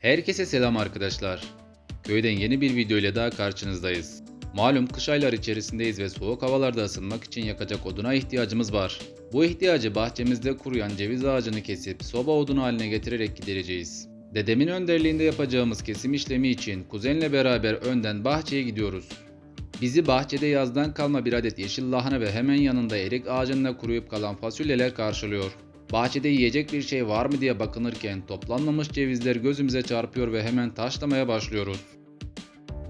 Herkese selam arkadaşlar. Köyden yeni bir video ile daha karşınızdayız. Malum kış ayları içerisindeyiz ve soğuk havalarda ısınmak için yakacak oduna ihtiyacımız var. Bu ihtiyacı bahçemizde kuruyan ceviz ağacını kesip soba odunu haline getirerek gidereceğiz. Dedemin önderliğinde yapacağımız kesim işlemi için kuzenle beraber önden bahçeye gidiyoruz. Bizi bahçede yazdan kalma bir adet yeşil lahana ve hemen yanında erik ağacında kuruyup kalan fasulyeler karşılıyor. Bahçede yiyecek bir şey var mı diye bakınırken toplanmamış cevizler gözümüze çarpıyor ve hemen taşlamaya başlıyoruz.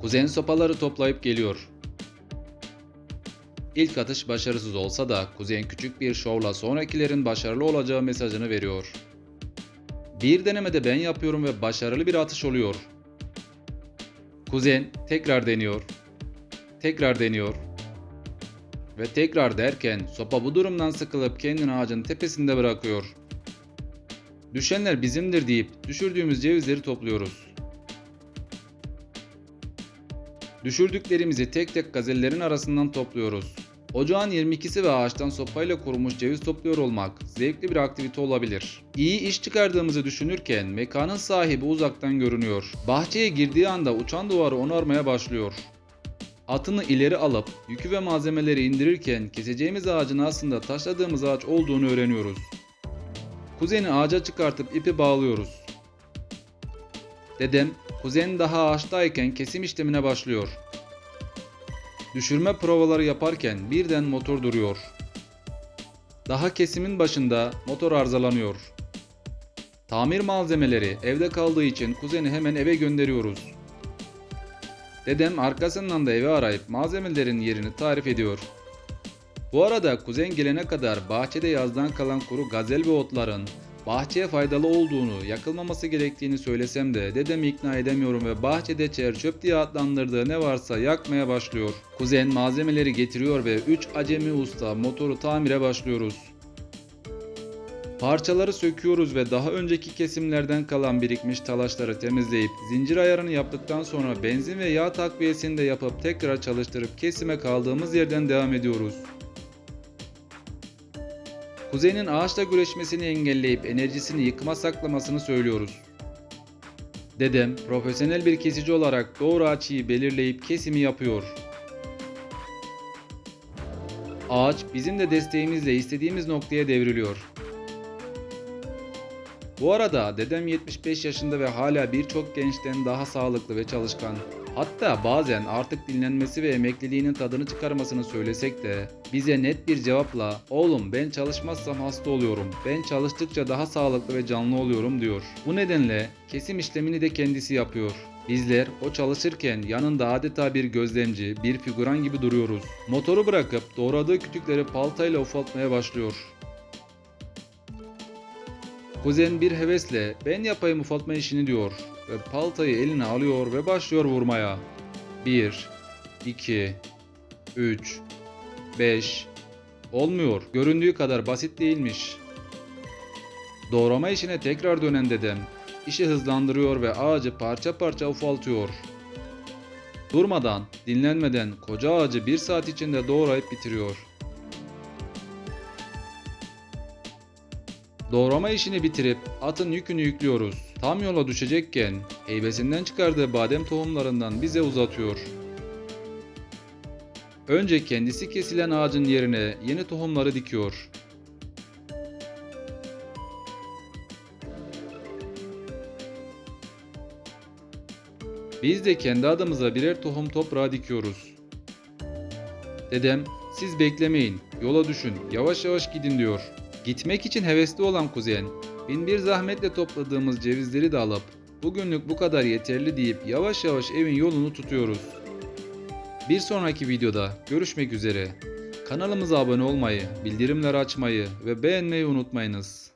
Kuzen sopaları toplayıp geliyor. İlk atış başarısız olsa da kuzen küçük bir şovla sonrakilerin başarılı olacağı mesajını veriyor. Bir denemede ben yapıyorum ve başarılı bir atış oluyor. Kuzen tekrar deniyor. Tekrar deniyor. Ve tekrar derken sopa bu durumdan sıkılıp kendini ağacın tepesinde bırakıyor. Düşenler bizimdir deyip düşürdüğümüz cevizleri topluyoruz. Düşürdüklerimizi tek tek gazellerin arasından topluyoruz. Ocağın 22'si ve ağaçtan sopayla kurumuş ceviz topluyor olmak zevkli bir aktivite olabilir. İyi iş çıkardığımızı düşünürken mekanın sahibi uzaktan görünüyor. Bahçeye girdiği anda uçan duvarı onarmaya başlıyor. Atını ileri alıp yükü ve malzemeleri indirirken keseceğimiz ağacın aslında taşladığımız ağaç olduğunu öğreniyoruz. Kuzeni ağaca çıkartıp ipi bağlıyoruz. Dedem kuzen daha ağaçtayken kesim işlemine başlıyor. Düşürme provaları yaparken birden motor duruyor. Daha kesimin başında motor arızalanıyor. Tamir malzemeleri evde kaldığı için kuzeni hemen eve gönderiyoruz. Dedem arkasından da evi arayıp malzemelerin yerini tarif ediyor. Bu arada kuzen gelene kadar bahçede yazdan kalan kuru gazel ve otların bahçeye faydalı olduğunu, yakılmaması gerektiğini söylesem de dedemi ikna edemiyorum ve bahçede çer çöp diye adlandırdığı ne varsa yakmaya başlıyor. Kuzen malzemeleri getiriyor ve 3 acemi usta motoru tamire başlıyoruz. Parçaları söküyoruz ve daha önceki kesimlerden kalan birikmiş talaşları temizleyip zincir ayarını yaptıktan sonra benzin ve yağ takviyesini de yapıp tekrar çalıştırıp kesime kaldığımız yerden devam ediyoruz. Kuzenin ağaçla güreşmesini engelleyip enerjisini yıkıma saklamasını söylüyoruz. Dedem profesyonel bir kesici olarak doğru açıyı belirleyip kesimi yapıyor. Ağaç bizim de desteğimizle istediğimiz noktaya devriliyor. Bu arada dedem 75 yaşında ve hala birçok gençten daha sağlıklı ve çalışkan. Hatta bazen artık dinlenmesi ve emekliliğinin tadını çıkarmasını söylesek de bize net bir cevapla oğlum ben çalışmazsam hasta oluyorum. Ben çalıştıkça daha sağlıklı ve canlı oluyorum diyor. Bu nedenle kesim işlemini de kendisi yapıyor. Bizler o çalışırken yanında adeta bir gözlemci, bir figüran gibi duruyoruz. Motoru bırakıp doğradığı kütükleri paltayla ufaltmaya başlıyor. Kuzen bir hevesle ben yapayım ufaltma işini diyor ve paltayı eline alıyor ve başlıyor vurmaya. 1, 2, 3, 5, olmuyor göründüğü kadar basit değilmiş. Doğrama işine tekrar dönen dedem işi hızlandırıyor ve ağacı parça parça ufaltıyor. Durmadan, dinlenmeden koca ağacı bir saat içinde doğrayıp bitiriyor. Doğrama işini bitirip atın yükünü yüklüyoruz. Tam yola düşecekken heybesinden çıkardığı badem tohumlarından bize uzatıyor. Önce kendisi kesilen ağacın yerine yeni tohumları dikiyor. Biz de kendi adımıza birer tohum toprağa dikiyoruz. Dedem, siz beklemeyin, yola düşün, yavaş yavaş gidin diyor. Gitmek için hevesli olan kuzen, bin bir zahmetle topladığımız cevizleri de alıp bugünlük bu kadar yeterli deyip yavaş yavaş evin yolunu tutuyoruz. Bir sonraki videoda görüşmek üzere. Kanalımıza abone olmayı, bildirimleri açmayı ve beğenmeyi unutmayınız.